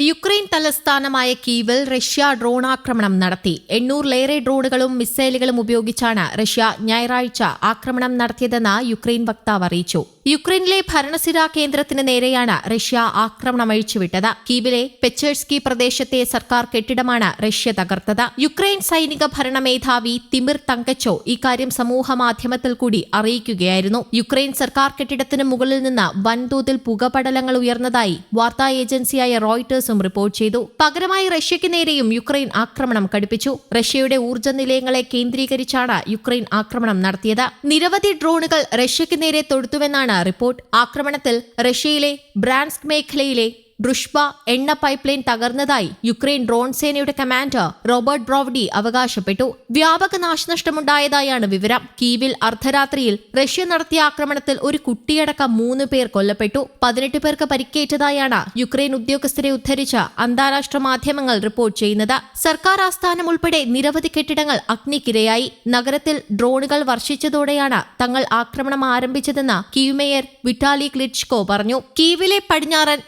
Ukraine തലസ്ഥാനമായ കീവിൽ Russia drone ആക്രമണം നടത്തി. എണ്ണൂറിലേറെ ഡ്രോണുകളും മിസൈലുകളും ഉപയോഗിച്ചാണ് റഷ്യ ഞായറാഴ്ച ആക്രമണം നടത്തിയതെന്ന് യുക്രൈൻ വക്താവ് അറിയിച്ചു. യുക്രൈനിലെ ഭരണസിരാ കേന്ദ്രത്തിന് നേരെയാണ് റഷ്യ ആക്രമണം അഴിച്ചുവിട്ടത്. കീവിലെ പെച്ചേഴ്സ്കി പ്രദേശത്തെ സർക്കാർ കെട്ടിടമാണ് റഷ്യ തകർത്തത്. യുക്രൈൻ സൈനിക ഭരണ മേധാവി തിമിർ തങ്കച്ചോ ഇക്കാര്യം സമൂഹ മാധ്യമത്തിൽ കൂടി അറിയിക്കുകയായിരുന്നു. യുക്രൈൻ സർക്കാർ കെട്ടിടത്തിന് മുകളിൽ നിന്ന് വൻതോതിൽ പുകപടലങ്ങൾ ഉയർന്നതായി വാർത്താ ഏജൻസിയായ റോയിട്ടേഴ്സും റിപ്പോർട്ട് ചെയ്തു. പകരമായി റഷ്യയ്ക്ക് നേരെയും യുക്രൈൻ ആക്രമണം കടുപ്പിച്ചു. റഷ്യയുടെ ഊർജ നിലയങ്ങളെ കേന്ദ്രീകരിച്ചാണ് യുക്രൈൻ ആക്രമണം നടത്തിയത്. നിരവധി ഡ്രോണുകൾ റഷ്യയ്ക്ക് നേരെ തൊടുത്തുവെന്നാണ് റിപ്പോർട്ട്. ആക്രമണത്തിൽ റഷ്യയിലെ ബ്രാൻസ്ക് മേഖലയിലെ ഡ്രുഷ്ബ എണ്ണ പൈപ്പ് ലൈൻ തകർന്നതായി യുക്രൈൻ ഡ്രോൺ സേനയുടെ കമാൻഡർ റോബർട്ട് ബ്രോവ്ഡി അവകാശപ്പെട്ടു. വ്യാപക നാശനഷ്ടമുണ്ടായതായാണ് വിവരം. കീവിൽ അർദ്ധരാത്രിയിൽ റഷ്യ നടത്തിയ ആക്രമണത്തിൽ ഒരു കുട്ടിയടക്കം മൂന്ന് പേർ കൊല്ലപ്പെട്ടു. പതിനെട്ട് പേർക്ക് പരിക്കേറ്റതായാണ് യുക്രൈൻ ഉദ്യോഗസ്ഥരെ ഉദ്ധരിച്ച അന്താരാഷ്ട്ര മാധ്യമങ്ങൾ റിപ്പോർട്ട് ചെയ്യുന്നത്. സർക്കാർ ആസ്ഥാനം ഉൾപ്പെടെ നിരവധി കെട്ടിടങ്ങൾ അഗ്നിക്കിരയായി. നഗരത്തിൽ ഡ്രോണുകൾ വർഷിച്ചതോടെയാണ് തങ്ങൾ ആക്രമണം ആരംഭിച്ചതെന്ന് കീവ് മേയർ വിറ്റാലി ക്ലിച്കോ പറഞ്ഞു. കീവിലെ പടിഞ്ഞാറൻ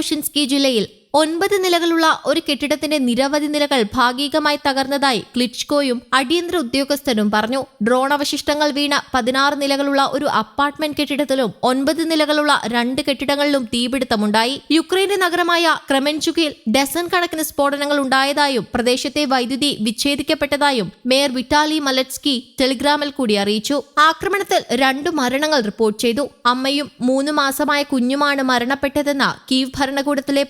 സ്വിയാട്ടോഷിൻസ്കി ജില്ലയിൽ ഒൻപത് നിലകളുള്ള ഒരു കെട്ടിടത്തിന്റെ നിരവധി നിലകൾ ഭാഗികമായി തകർന്നതായി ക്ലിച്ച്കോയും അടിയന്തര ഉദ്യോഗസ്ഥനും പറഞ്ഞു. ഡ്രോൺ അവശിഷ്ടങ്ങൾ വീണ പതിനാറ് നിലകളുള്ള ഒരു അപ്പാർട്ട്മെന്റ് കെട്ടിടത്തിലും ഒൻപത് നിലകളുള്ള രണ്ട് കെട്ടിടങ്ങളിലും തീപിടുത്തമുണ്ടായി. യുക്രൈന്റെ നഗരമായ ക്രമെൻചുകിൽ ഡസൺ കണക്കിന് സ്ഫോടനങ്ങൾ ഉണ്ടായതായും പ്രദേശത്തെ വൈദ്യുതി വിച്ഛേദിക്കപ്പെട്ടതായും മേയർ വിറ്റാലി മലറ്റ്സ്കി ടെലിഗ്രാമിൽ കൂടി അറിയിച്ചു. ആക്രമണത്തിൽ രണ്ടു മരണങ്ങൾ റിപ്പോർട്ട് ചെയ്തു. അമ്മയും മൂന്ന് മാസമായ കുഞ്ഞുമാണ് മരണപ്പെട്ടതെന്ന് കീവ് ഭരണകൂടത്തിലെ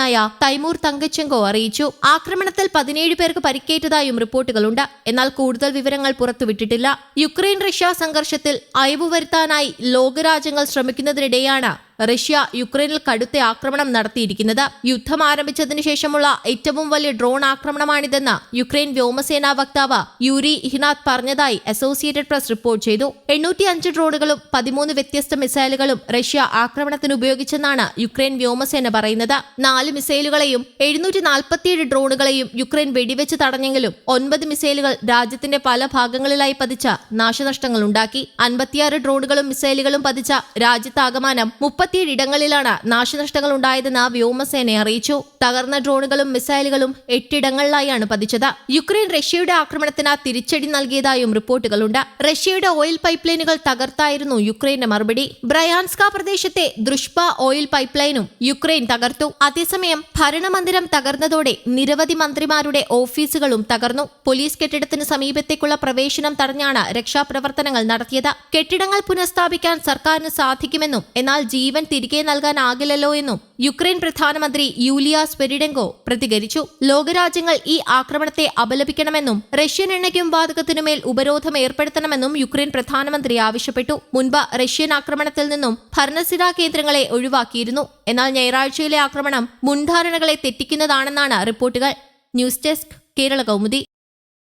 പ്രധാനിയായ തൈമൂർ തങ്കച്ചെങ്കോ അറിയിച്ചു. ആക്രമണത്തിൽ പതിനേഴ് പേർക്ക് പരിക്കേറ്റതായും റിപ്പോർട്ടുകളുണ്ട്. എന്നാൽ കൂടുതൽ വിവരങ്ങൾ പുറത്തുവിട്ടിട്ടില്ല. യുക്രൈൻ റഷ്യ സംഘർഷത്തിൽ അയവ് വരുത്താനായി ലോകരാജ്യങ്ങൾ ശ്രമിക്കുന്നതിനിടെയാണ് റഷ്യ യുക്രൈനിൽ കടുത്ത ആക്രമണം നടത്തിയിരിക്കുന്നത് യുദ്ധം ആരംഭിച്ചതിനു ശേഷമുള്ള ഏറ്റവും വലിയ ഡ്രോൺ ആക്രമണമാണിതെന്ന് യുക്രൈൻ വ്യോമസേനാ വക്താവ് യൂരി ഇഹ്നാഥ് പറഞ്ഞതായി അസോസിയേറ്റഡ് പ്രസ് റിപ്പോർട്ട് ചെയ്തു. എണ്ണൂറ്റി അഞ്ച് ഡ്രോണുകളും പതിമൂന്ന് വ്യത്യസ്ത മിസൈലുകളും റഷ്യ ആക്രമണത്തിന് ഉപയോഗിച്ചെന്നാണ് യുക്രൈൻ വ്യോമസേന പറയുന്നത്. നാല് മിസൈലുകളെയും എഴുന്നൂറ്റി നാൽപ്പത്തിയേഴ് ഡ്രോണുകളെയും യുക്രൈൻ വെടിവെച്ച് തടഞ്ഞെങ്കിലും ഒൻപത് മിസൈലുകൾ രാജ്യത്തിന്റെ പല ഭാഗങ്ങളിലായി പതിച്ച നാശനഷ്ടങ്ങൾ ഉണ്ടാക്കി അൻപത്തിയാറ് ഡ്രോണുകളും മിസൈലുകളും പതിച്ച രാജ്യത്താകമാനം മുപ്പത്തിയേഴ് ഇടങ്ങളിലാണ് നാശനഷ്ടങ്ങൾ ഉണ്ടായതെന്ന് വ്യോമസേന അറിയിച്ചു. തകർന്ന ഡ്രോണുകളും മിസൈലുകളും എട്ടിടങ്ങളിലായാണ് പതിച്ചത്. യുക്രൈൻ റഷ്യയുടെ ആക്രമണത്തിന് തിരിച്ചടി നൽകിയതായും റിപ്പോർട്ടുകളുണ്ട്. റഷ്യയുടെ ഓയിൽ പൈപ്പ് ലൈനുകൾ തകർത്തായിരുന്നു യുക്രൈന്റെ മറുപടി. ബ്രയാൻസ്ക പ്രദേശത്തെ ദുഷ്പ ഓയിൽ പൈപ്പ് ലൈനും യുക്രൈൻ തകർത്തു. അതേസമയം ഭരണമന്ദിരം തകർന്നതോടെ നിരവധി മന്ത്രിമാരുടെ ഓഫീസുകളും തകർന്നു. പോലീസ് കെട്ടിടത്തിന് സമീപത്തേക്കുള്ള പ്രവേശനം തടഞ്ഞാണ് രക്ഷാപ്രവർത്തനങ്ങൾ നടത്തിയത്. കെട്ടിടങ്ങൾ പുനഃസ്ഥാപിക്കാൻ സർക്കാരിന് സാധിക്കുമെന്നും എന്നാൽ ജീവൻ തിരികെ നൽകാനാകില്ലല്ലോ എന്നും യുക്രൈൻ പ്രധാനമന്ത്രി യൂലിയ സ്പെരിഡെങ്കോ പ്രതികരിച്ചു. ലോകരാജ്യങ്ങൾ ഈ ആക്രമണത്തെ അപലപിക്കണമെന്നും റഷ്യൻ എണ്ണയ്ക്കും വാതകത്തിനുമേൽ ഉപരോധം ഏർപ്പെടുത്തണമെന്നും യുക്രൈൻ പ്രധാനമന്ത്രി ആവശ്യപ്പെട്ടു. മുൻപ് റഷ്യൻ ആക്രമണത്തിൽ നിന്നും ഭരണസിരാ കേന്ദ്രങ്ങളെ ഒഴിവാക്കിയിരുന്നു. എന്നാൽ ഞായറാഴ്ചയിലെ ആക്രമണം മുൻധാരണകളെ തെറ്റിക്കുന്നതാണെന്നാണ് റിപ്പോർട്ടുകൾ. News desk Kerala Kaumudi.